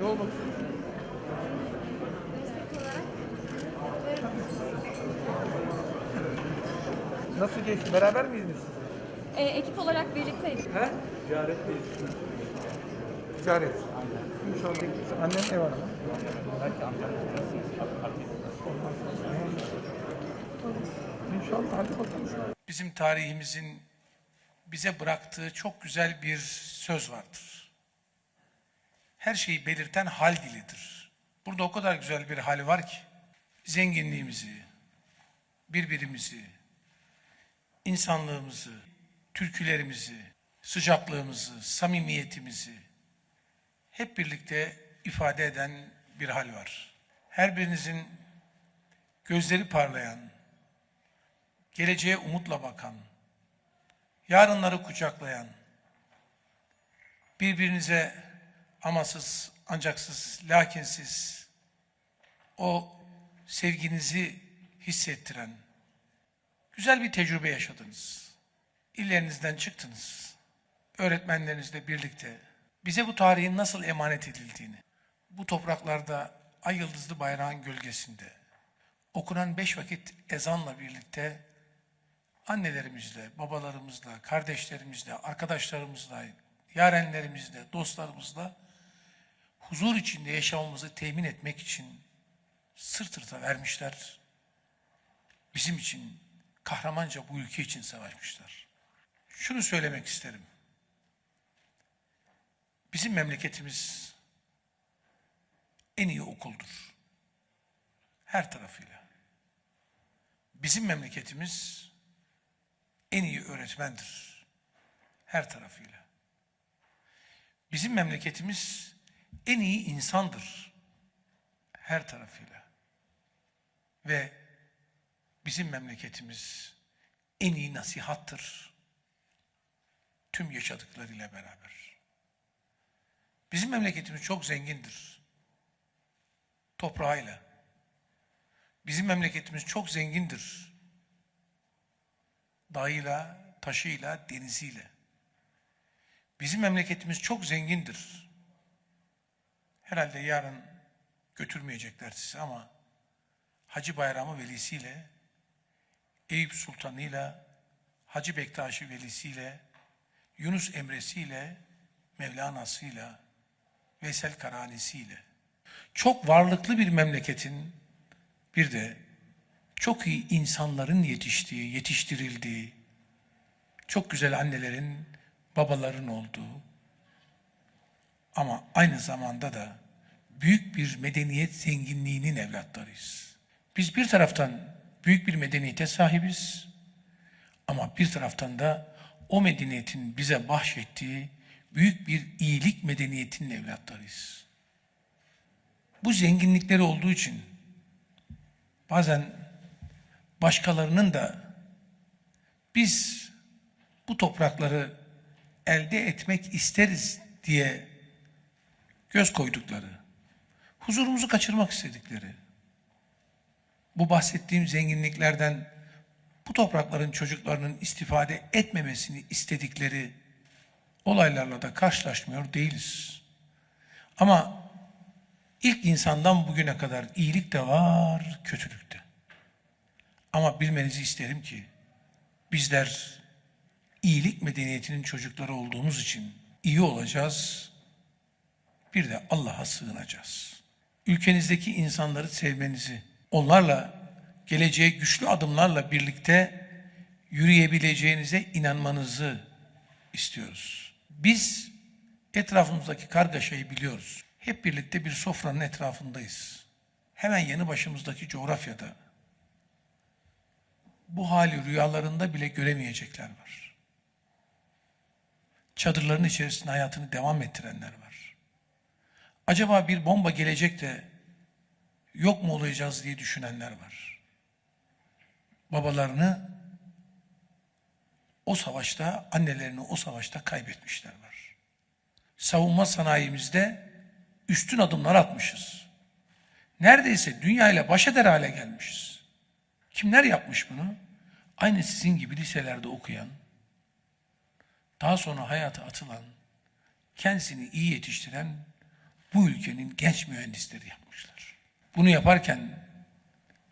Ne olmak istiyorsun? Nasıl geçti? Beraber miydiniz? e, ekip olarak birlikteydik. He? Ticaret. İnşallah. Annem ne var? İnşallah hadi bakalım. Bizim tarihimizin bize bıraktığı çok güzel bir söz vardır. Her şeyi belirten hal dilidir. Burada o kadar güzel bir hal var ki zenginliğimizi, birbirimizi, insanlığımızı, türkülerimizi, sıcaklığımızı, samimiyetimizi hep birlikte ifade eden bir hal var. Her birinizin gözleri parlayan, geleceğe umutla bakan, yarınları kucaklayan, birbirinize amasız, ancaksız, lakinsiz o sevginizi hissettiren güzel bir tecrübe yaşadınız. İllerinizden çıktınız. Öğretmenlerinizle birlikte bize bu tarihin nasıl emanet edildiğini, bu topraklarda ay yıldızlı bayrağın gölgesinde okunan beş vakit ezanla birlikte annelerimizle, babalarımızla, kardeşlerimizle, arkadaşlarımızla, yarenlerimizle, dostlarımızla huzur içinde yaşamamızı temin etmek için sırt sırta vermişler. Bizim için kahramanca bu ülke için savaşmışlar. Şunu söylemek isterim. Bizim memleketimiz en iyi okuldur. Her tarafıyla. Bizim memleketimiz en iyi öğretmendir. Her tarafıyla. Bizim memleketimiz en iyi insandır. Her tarafıyla. Ve bizim memleketimiz en iyi nasihattır. Tüm yaşadıklarıyla beraber. Bizim memleketimiz çok zengindir. Toprağıyla. Bizim memleketimiz çok zengindir dağıyla, taşıyla, deniziyle. Bizim memleketimiz çok zengindir. Herhalde yarın götürmeyecekler sizi ama Hacı Bayramı velisiyle, Eyüp Sultanı'yla, Hacı Bektaşi velisiyle, Yunus Emre'siyle, Mevlana'sıyla, Veysel Karani'siyle. Çok varlıklı bir memleketin bir de çok iyi insanların yetiştiği, yetiştirildiği, çok güzel annelerin, babaların olduğu ama aynı zamanda da büyük bir medeniyet zenginliğinin evlatlarıyız. Biz bir taraftan büyük bir medeniyete sahibiz ama bir taraftan da o medeniyetin bize bahşettiği büyük bir iyilik medeniyetinin evlatlarıyız. Bu zenginlikleri olduğu için bazen başkalarının da biz bu toprakları elde etmek isteriz diye göz koydukları, huzurumuzu kaçırmak istedikleri, bu bahsettiğim zenginliklerden bu toprakların çocuklarının istifade etmemesini istedikleri olaylarla da karşılaşmıyor değiliz. Ama ilk insandan bugüne kadar iyilik de var, kötülük de. Ama bilmenizi isterim ki bizler iyilik medeniyetinin çocukları olduğumuz için iyi olacağız. Bir de Allah'a sığınacağız. Ülkenizdeki insanları sevmenizi, onlarla geleceğe güçlü adımlarla birlikte yürüyebileceğinize inanmanızı istiyoruz. Biz etrafımızdaki kargaşayı biliyoruz. Hep birlikte bir sofranın etrafındayız. Hemen yanı başımızdaki coğrafyada bu hali rüyalarında bile göremeyecekler var. Çadırların içerisinde hayatını devam ettirenler var. Acaba bir bomba gelecek de yok mu olacağız diye düşünenler var. Babalarını o savaşta, annelerini o savaşta kaybetmişler var. Savunma sanayimizde üstün adımlar atmışız. Neredeyse dünyayla baş eder hale gelmişiz. Kimler yapmış bunu? Aynı sizin gibi liselerde okuyan, daha sonra hayata atılan, kendisini iyi yetiştiren bu ülkenin genç mühendisleri yapmışlar. Bunu yaparken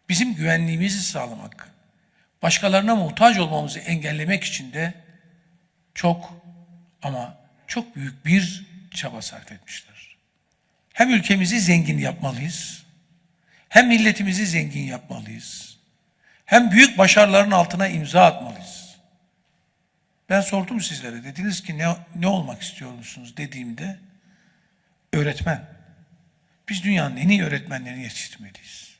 bizim güvenliğimizi sağlamak, başkalarına muhtaç olmamızı engellemek için de çok ama çok büyük bir çaba sarf etmişler. Hem ülkemizi zengin yapmalıyız, hem milletimizi zengin yapmalıyız, hem büyük başarıların altına imza atmalıyız. Ben sordum sizlere, dediniz ki ne, ne olmak istiyor musunuz dediğimde, öğretmen. Biz dünyanın en iyi öğretmenlerini yetiştirmeliyiz.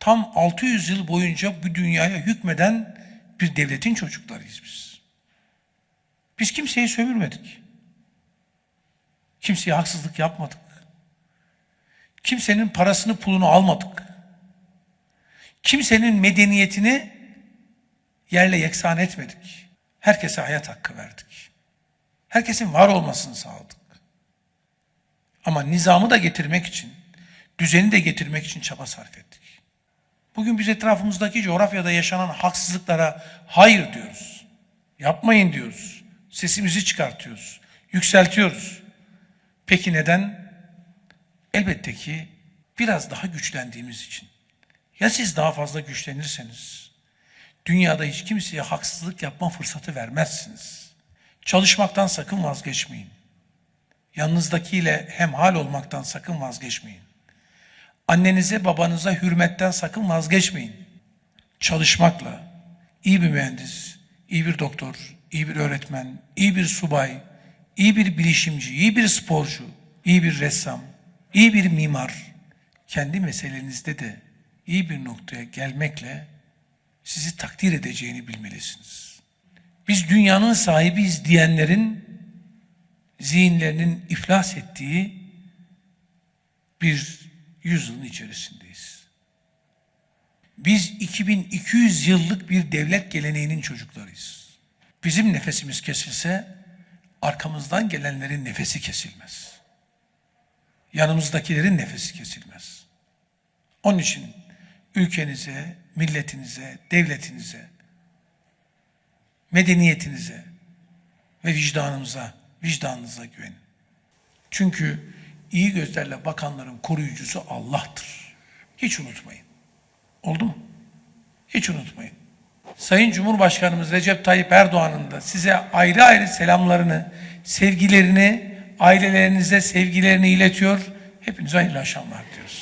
Tam 600 yıl boyunca bu dünyaya hükmeden bir devletin çocuklarıyız biz. Biz kimseyi sömürmedik. Kimseye haksızlık yapmadık. Kimsenin parasını pulunu almadık. Kimsenin medeniyetini yerle yeksan etmedik. Herkese hayat hakkı verdik. Herkesin var olmasını sağladık. Ama nizamı da getirmek için, düzeni de getirmek için çaba sarf ettik. Bugün biz etrafımızdaki coğrafyada yaşanan haksızlıklara hayır diyoruz. Yapmayın diyoruz. Sesimizi çıkartıyoruz. Yükseltiyoruz. Peki neden? Elbette ki biraz daha güçlendiğimiz için. Ya siz daha fazla güçlenirseniz, dünyada hiç kimseye haksızlık yapma fırsatı vermezsiniz. Çalışmaktan sakın vazgeçmeyin. Yanınızdakiyle hemhal olmaktan sakın vazgeçmeyin. Annenize babanıza hürmetten sakın vazgeçmeyin. Çalışmakla iyi bir mühendis, iyi bir doktor, iyi bir öğretmen, iyi bir subay, iyi bir bilişimci, iyi bir sporcu, iyi bir ressam, iyi bir mimar, kendi meselenizde de iyi bir noktaya gelmekle sizi takdir edeceğini bilmelisiniz. Biz dünyanın sahibiyiz diyenlerin zihinlerinin iflas ettiği bir yüzyılın içerisindeyiz. Biz 2200 yıllık bir devlet geleneğinin çocuklarıyız. Bizim nefesimiz kesilse arkamızdan gelenlerin nefesi kesilmez. Yanımızdakilerin nefesi kesilmez. Onun için ülkenize, milletinize, devletinize, medeniyetinize ve vicdanımıza, vicdanınıza güvenin. Çünkü iyi gözlerle bakanların koruyucusu Allah'tır. Hiç unutmayın. Oldu mu? Hiç unutmayın. Sayın Cumhurbaşkanımız Recep Tayyip Erdoğan'ın da size ayrı ayrı selamlarını, sevgilerini, ailelerinize sevgilerini iletiyor. Hepinize hayırlı akşamlar diyoruz.